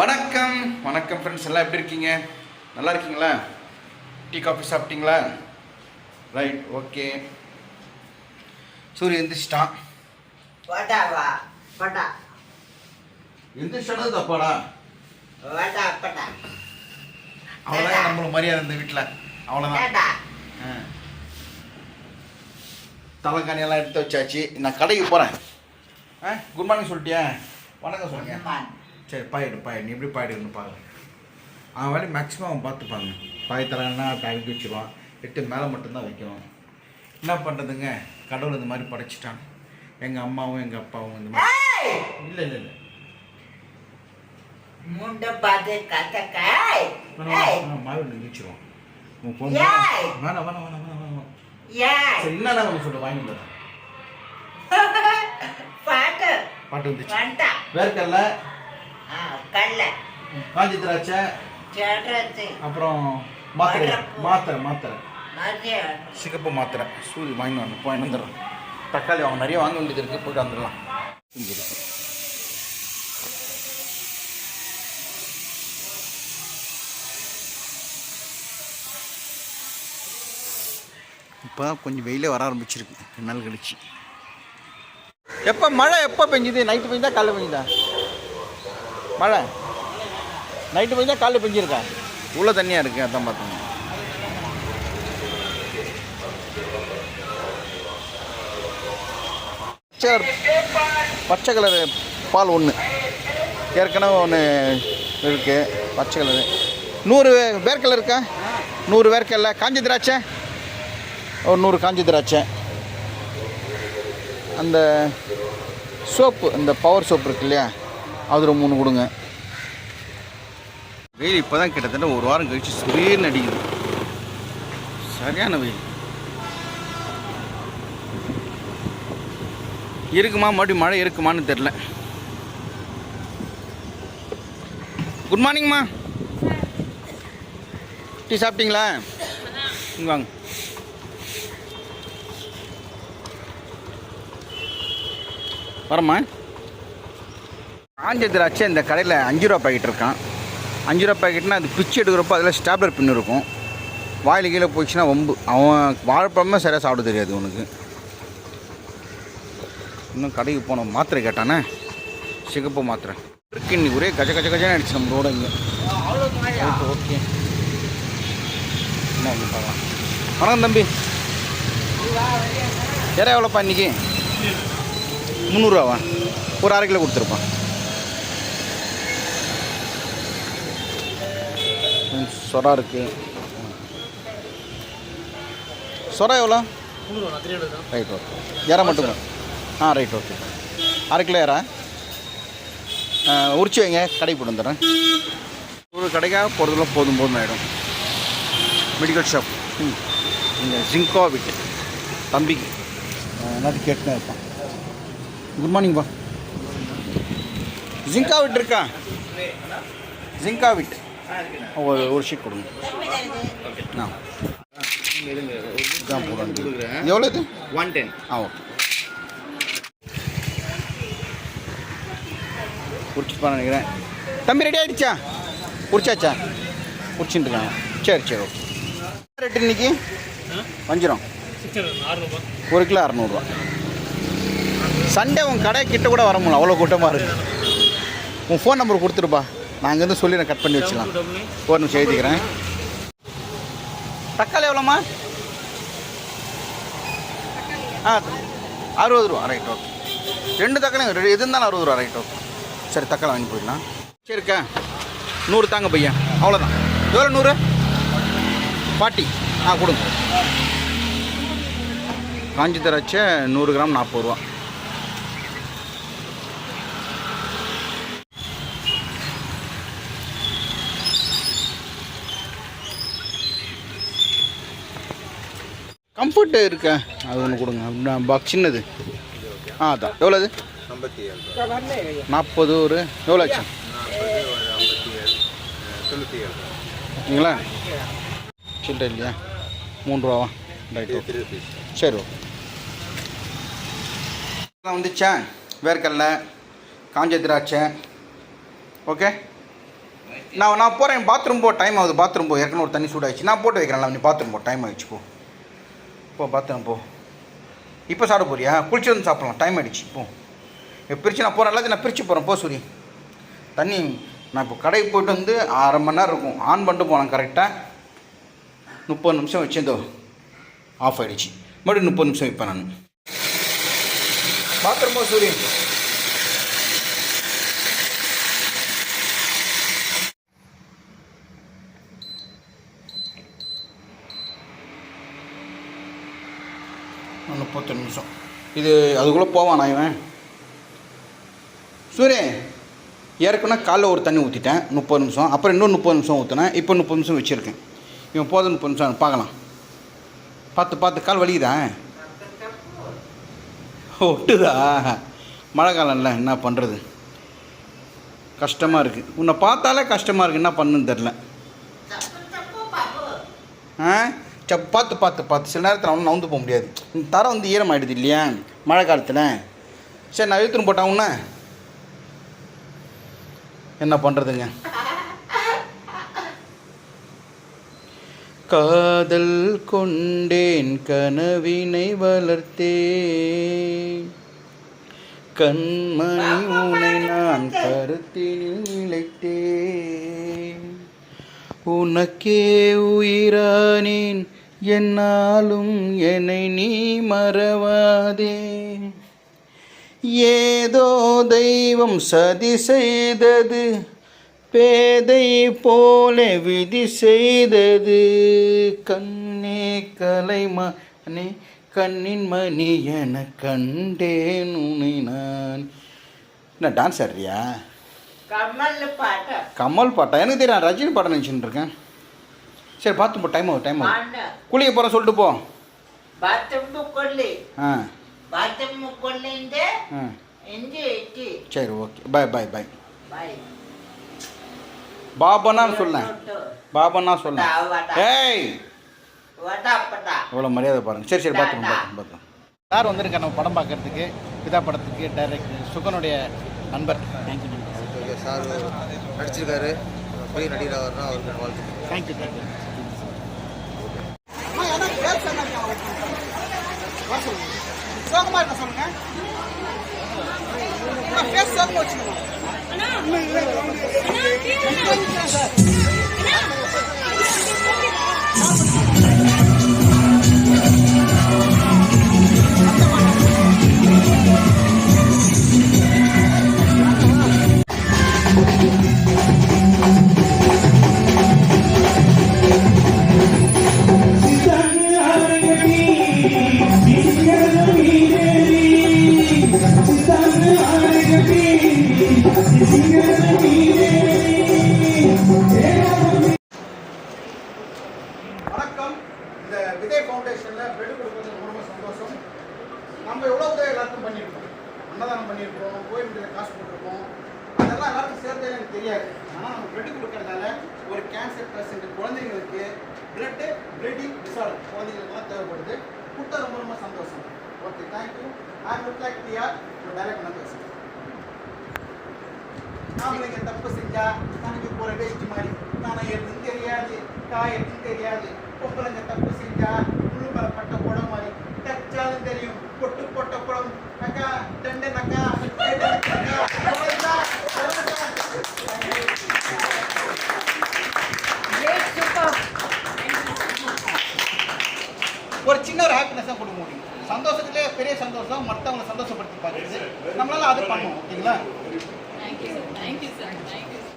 வணக்கம். வணக்கம் ஃப்ரெண்ட்ஸ் எல்லாம் எப்படி இருக்கீங்க? நல்லா இருக்கீங்களா? டீ காஃபி சாப்பிட்டீங்களா? ரைட் ஓகே சூரிய எந்திரிச்சிட்டான். வடாவா வடா. எந்திரிச்சானது தப்பாடா. வடா படா அவ்வளோதான் நம்மள மரியாதை இந்த வீட்டில் அவ்வளோதான் தலைக்காணியெல்லாம் எடுத்து வச்சாச்சு. நான் கடைக்கு போகிறேன் ஆ குட் மார்னிங் சொல்லிட்டியா? வணக்கம் சொல்லுங்க. சரி பாயிடு பாயிடு நீ எப்படி பாயிடுன்னு பாருங்க அவன் வேலையை மேக்ஸிமம் அவன் பார்த்துப்பாங்க. பாய் தரான்னா டைமுக்கு வச்சுருவான். எட்டு மேலே மட்டும்தான் வைக்கணும். என்ன பண்ணுறதுங்க கடவுள் இந்த மாதிரி படைச்சிட்டான். எங்கள் அம்மாவும் எங்கள் அப்பாவும் இந்த மாதிரி. இல்லை இல்லை இல்லை. முண்ட பாத்து கத்தக்காய். மாவு உன் ஏய். வேணாம் வேணாம் வேணாம் வேணாம் வேணாம். ஏய்! சரி என்னடா ஒன்று சொல்லு வாங்கி தரேன் பாட்டு. பாட்டு வந்துச்சு. வண்டா கல்ல காஞ்சி திராட்சை அப்புறம் மாத்திரை. மாத்திரை மாத்திரை. சிகப்பு மாத்திரை. சூரி வாங்கி வரணும் போய் வந்துடுறோம் தக்காளி அவங்க நிறைய வாங்க வேண்டியது இருக்குது போயிட்டு வந்துடலாம். இப்போ கொஞ்சம் வெயிலே வர ஆரம்பிச்சிருக்கு ரெண்டு நாள் கழிச்சு எப்போ மழை எப்போ பெஞ்சுது? நைட்டு பெஞ்சா காலைல பெஞ்சுதா? மழை. நைட்டு பெஞ்சா காலைல பெஞ்சிருக்கா? உள்ள தண்ணியாக இருக்குது அதான் பார்த்தோம் பச்சை பச்சை கலரு பால் ஒன்று ஏற்கனவே ஒன்று இருக்குது பச்சை கலரு நூறு வேர்க்கடலை இருக்கா? நூறு வேர்க்கடலை காஞ்சி திராட்சை? ஒரு நூறு காஞ்சி திராட்சை. அந்த சோப்பு இந்த பவர் சோப்பு இருக்கு இல்லையா? அது ஒரு மூணு கொடுங்க. வெயில் இப்போ தான் கிட்டத்தட்ட ஒரு வாரம் கழிச்சு சுரீர்னு அடிக்குது. சரியான வெயில். இருக்குமா? மறுபடியும் மழை இருக்குமான்னு தெரில குட் மார்னிங்மா டீ சாப்பிட்டீங்களா? வாங்க. வரம்மா. காஞ்ச திராட்சை இந்த கடையில் அஞ்சு ரூபா பாக்கெட் இருக்கான். அஞ்சு ரூபா பாக்கெட்னா அது பிச்சு எடுக்கிறப்போ அதில் ஸ்டாப்லர் பின் இருக்கும். வாயில் கீழே போச்சுன்னா வம்பு. அவன் வாழைப்பழமே சரியாக சாப்பிட தெரியாது உனக்கு. இன்னும் கடைக்கு போனோம் மாத்திரை கேட்டானே? சிகப்பு மாத்திரை. இருக்கு இன்னைக்கு ஒரே கஜ கஜ கஜன்னு அடிச்சு நம்ம ரோட இங்கே. ஓகே. என்ன பார்க்கலாம். வணக்கம் தம்பி. இறை எவ்வளோப்பா இன்னைக்கு? முந்நூறுரூவாவா? ஒரு அரை கிலோ கொடுத்துருப்பான் சொரா இருக்குது சொரா எவ்வளோ? ரைட் ஓகே இறா மட்டும் ஆ ரைட் ஓகே அரை கிலோ இறா உரிச்சு வைங்க கடைக்கு போட்டு வந்துடுறேன். ஒரு கடைக்காக போகிறதுல போதும் போதும் ஆகிடும் மெடிக்கல் ஷாப் ம். இங்கே ஜிங்கோ விட்டு. தம்பிக்கு. எல்லாத்தையும் கேட்டுனே இருப்பான் குட் மார்னிங்ப்பா ஜிங்கா விட் இருக்கா? ஜிங்கா விட் ஒரு ஒரு ஷீட் கொடுங்க. ஆ. இதான் போடுறேன். எவ்வளோ இது? ஒன் டென் ஆ ஓகே குடிச்சுப்பா நினைக்கிறேன். தம்பி ரெடி ஆகிடுச்சா குடிச்சாச்சா குடிச்சுட்டு இருக்காங்க. சரி சரி ஓகே ரேட்டு இன்னைக்கு? வஞ்சிரம். ஒரு கிலோ அறநூறுவா. சண்டே உன் கடை கிட்ட கூட வர முடியல. அவ்வளோ கூட்டமாக இருக்கு. உன் ஃபோன் நம்பர் கொடுத்துருப்பா நான் அங்கேருந்து சொல்லி நான் கட் பண்ணி வச்சுக்கலாம் ஒரு நிமிஷம் எழுதிக்கிறேன். தக்காளி எவ்வளோம்மா? ஆ அறுபது ரூபா. ரைட் ஓகே ரெண்டு தக்காளி ரெண்டு எது இருந்தாலும் அறுபது ரூபா. ரைட் ஓகே சரி தக்காளி வாங்கி போயிடலாம். சரிக்கா நூறு தாங்க பையன். அவ்வளோதான் எவ்வளோ நூறு? பாட்டி ஆ கொடுங்க. காஞ்சி திராட்சை நூறு கிராம் நாற்பது ரூபா. கம்ஃபர்ட் இருக்கா அது ஒன்று கொடுங்க. அப்படின்னா பாக்ஸ் சின்னது. ஆ அதான். எவ்வளோது ஐம்பத்தி நாற்பது ஒரு எவ்வளோ ஆச்சு? நாற்பது ஒரு ஓகேங்களா இல்லையா? மூணு ரூபாவா? ரைட் ஓகே சரி ஓகே வந்துச்சா வேர்க்கடல காஞ்ச திராட்சை. ஓகே நான் நான் போகிறேன் பாத்ரூம் போ டைம் ஆகுது. பாத்ரூம் போ. ஏற்கனவே ஒரு தண்ணி சூடாகிடுச்சு நான் போட்டு வைக்கிறேன் நீ பாத்ரூம் போ. டைம் ஆகிடுச்சு போ. போ பாத்ரூம் போ. இப்போ சாப்பிட போறியா? குளிச்சு வந்து சாப்பிடலாம். டைம் ஆயிடுச்சு. போ. இப்போ பிரித்து நான் போகிறேன் எல்லாத்தையும் நான் பிரித்து போகிறேன் போ சூரி. தண்ணி நான் இப்போ கடைக்கு போய்ட்டு வந்து அரை மணி நேரம் இருக்கும். ஆன் பண்ணிட்டு போனேன் கரெக்டாக முப்பது நிமிஷம் வச்சிருந்தோ ஆஃப் ஆகிடுச்சு மறுபடியும் முப்பது நிமிஷம் வைப்பேன் நான். பாத்ரூம் போ முப்பத்தி நிமிஷம். இது அதுக்குள்ளே போவானா இவன்? சூரியன் ஏற்கனவே காலைல ஒரு தண்ணி ஊற்றிட்டேன் முப்பது நிமிஷம். அப்புறம் இன்னொரு முப்பது நிமிஷம் ஊற்றினேன் இப்போ முப்பது நிமிஷம் வச்சுருக்கேன். இவன் போதும் முப்பது நிமிஷம் பார்க்கலாம். பார்த்து பார்த்து கால் வலிக்குதா? ஒட்டுதா? மழை காலம்ல என்ன பண்ணுறது கஷ்டமாக இருக்குது உன்னை பார்த்தாலே கஷ்டமாக இருக்குது என்ன பண்ணுன்னு தெரில ஆ? சப் பார்த்து பார்த்து பார்த்து. சில நேரத்தில் அவனும் நவுந்து போக முடியாது. இந்த தரம் வந்து ஈரமாயிடுது இல்லையா? மழை காலத்தில். சரி நான் எழுத்துன்னு போட்டேன் என்ன பண்ணுறதுங்க காதல் கொண்டேன் கனவினை வளர்த்தேன். கண்மணி உனை நான் கருத்தினில் நிலைத்தேன். உனக்கே உயிரானேன் என்னாலும் என்னை நீ மறவாதே. ஏதோ தெய்வம் சதி செய்தது பேதை போல விதி செய்தது. கண்ணே கலைமணி கண்ணின் மணி என கண்டேன் உன்னை நான். என்ன டான்ஸ் ஆடுறியா? கமல் பாட்டு? கமல் பாட்டா? எனக்கு தெரியும் ரஜினி பாடம் நினச்சிட்டு இருக்கேன். சரி பாத்ரூம் போ டைம் ஆகும் டைம் ஆகும் குளிக்க போகிறேன் சொல்லிட்டு போ. ஆ. ஆ. சரி okay. Bye bye bye bye பாபனா சொல்லேன். பாபனா சொல்லேன். ஏய். எவ்வளோ மரியாதை பாருங்க. சரி சரி பார்த்துக்கோங்க பார்த்துக்கோங்க பார்த்துக்கோங்க சார் வந்திருக்க நம்ம படம் பார்க்கறதுக்கு பிதா படத்துக்கு டைரக்ட் சுகனுடைய நண்பர். Thank you sir. நடிச்சிருக்காரு. போய் நடிகராக வரணும் அவருக்கு வாழ்த்து தேங்க்யூ தேங்க்யூ வணக்கம் நம்ம எவ்வளோ உதவி எல்லாருக்கும் பண்ணியிருக்கோம். அன்னதானம் பண்ணியிருக்கோம் கோயில் காசு போட்டிருக்கோம். அதெல்லாம் எல்லாருக்கும் சேர்த்தே எனக்கு தெரியாது. ஆனால் நம்ம பிளட் கொடுக்கறதால ஒரு கேன்சர் பேஷண்ட் குழந்தைங்களுக்கு பிளட்டு பிளட்டிங் டிசார்டர் குழந்தைங்களுக்குலாம் தேவைப்படுது. கொடுத்தா ரொம்ப ரொம்ப சந்தோஷம். Okay thank you I look like TR direct பண்ண பேசுகிறேன் நாமளுக்கு தப்பு செஞ்சா தனக்கு போற வேஸ்ட் மாதிரி. தானே எதுவும் தெரியாது காய் எதுவும் தெரியாது. பொம்பளைங்க தப்பு செஞ்சா முழு பலப்பட்ட குடம் மாதிரி. ஒரு சின்ன ஒரு ஹாப்பினஸாக கொடுக்க முடியும் சந்தோஷத்திலே பெரிய சந்தோஷம் மற்றவங்களை சந்தோஷப்படுத்தி பார்க்குறது. நம்மளால அது பண்ணுவோம் ஓகேங்களா? Thank sir sir. Thank